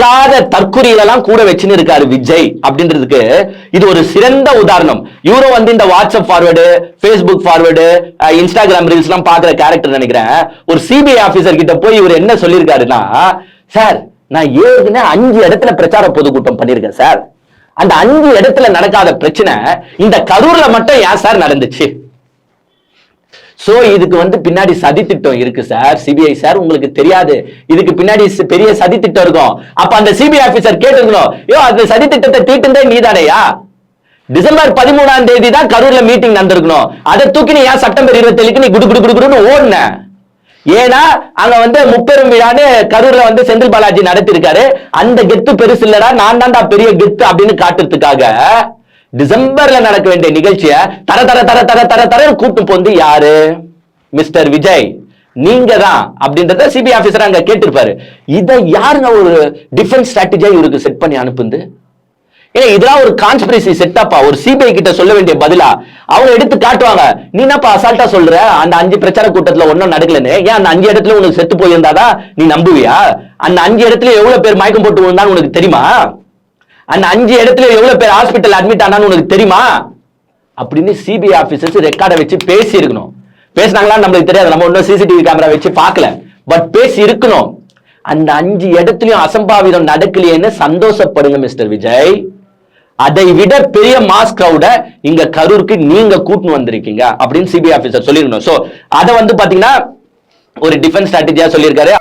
நடக்காத தற்குறிகளெல்லாம் கூட வச்சுன்னு இருக்காரு விஜய் அப்படின்றதுக்கு இது ஒரு சிறந்த உதாரணம். இவரும் வந்து இந்த WhatsApp forward Facebook forward Instagram reels எல்லாம் பாக்குற கேரக்டர் நினைக்கிறேன். ஒரு சிபிஐ ஆபீசர் கிட்ட போய் இவர் என்ன சொல்லியிருக்காருன்னா சார் நான் ஏற்கனவே அஞ்சு இடத்துல பிரச்சார பொதுக்கூட்டம் பண்ணியிருக்கேன் சார். அந்த அஞ்சு இடத்துல நடக்காத பிரச்சனை இந்த கரூர்ல மட்டும் ஏன் சார் நடந்துச்சு? சோ இதுக்கு வந்து பின்னாடி சதித்திட்டம் இருக்கு சார் சிபிஐ சார் உங்களுக்கு தெரியாது. இதுக்கு பின்னாடி பெரிய சதித்திட்டம் இருக்கும். அப்ப அந்த சிபிஐ ஆபீசர் கேட்டுருக்கணும். ஐயோ அந்த சதித்திட்டத்தை தீட்டுந்தே நீதானையா? டிசம்பர் பதிமூணாம் தேதி தான் கரூர்ல மீட்டிங் நடந்திருக்கணும். அதை தூக்கி நீ ஏன் செப்டம்பர் இருபத்தேழுக்கு நீ குடு குடு குடு குடுன்னு ஓடுன? ஏன்னா அங்க வந்து முப்பெரும் விழான்னு கரூர்ல வந்து செந்தில் பாலாஜி நடத்திருக்காரு அந்த கெத்து பெருசு இல்லடா நான் தான்டா பெரிய கெத்து அப்படின்னு காட்டுறதுக்காக டிசம்பர்ல நடக்க வேண்டிய நிகழ்ச்சிய தர தர தர தர தர தர கூட்டு போந்து யாரு? மிஸ்டர் விஜய். நீங்க தான் அப்படின்றத சிபிஐ ஆபீசர் அங்க கேட்டிருப்பாரு. இதை யாருங்க ஒரு டிஃபென்ஸ் ஸ்ட்ராட்டஜியா இவருக்கு செட் பண்ணி அனுப்புந்து ஏன்னா இதெல்லாம் ஒரு கான்ஸ்பிரசி செட்டப்பா ஒரு சிபிஐ கிட்ட சொல்ல வேண்டிய பதிலா? அவங்க எடுத்து காட்டுவாங்க. நீ என்னப்பா அசால்ட்டா சொல்ற? அந்த அஞ்சு பிரச்சார கூட்டத்துல ஒன்னும் நடக்கலன்னு. ஏன் அந்த அஞ்சு இடத்துல உனக்கு செத்து போயிருந்தாதான் நீ நம்புவியா? அந்த அஞ்சு இடத்துல எவ்வளவு பேர் மயக்கம் போட்டு விழுந்தான்னு உனக்கு தெரியுமா? அந்த அஞ்சு இடத்துல எவ்வளவு பேர் ஹாஸ்பிட்டல் அட்மிட் ஆனான்னு உனக்கு தெரியுமா? அப்படின்னு சிபிஐ ஆபீசர்ஸ் ரெக்கார்டை வச்சு பேசி இருக்கணும் பேசினாங்களான்னு நம்மளுக்கு தெரியாது. நம்ம ஒன்றும் சிசிடிவி கேமரா வச்சு பார்க்கல. பட் பேசி இருக்கணும் அந்த அஞ்சு இடத்துலயும் அசம்பாவிதம் நடக்கலையேன்னு சந்தோஷப்படுங்க மிஸ்டர் விஜய். அதை விட பெரிய மாஸ் கிரௌட இங்க கரூருக்கு நீங்க கூட்டின்னு வந்திருக்கீங்க அப்படின்னு சிபிஐ ஆபீசர் சொல்லிருக்கணும் சோ அதை வந்து பாத்தீங்கன்னா ஒரு டிஃபென்ஸ் ஸ்ட்ராட்டஜியா சொல்லியிருக்காரு.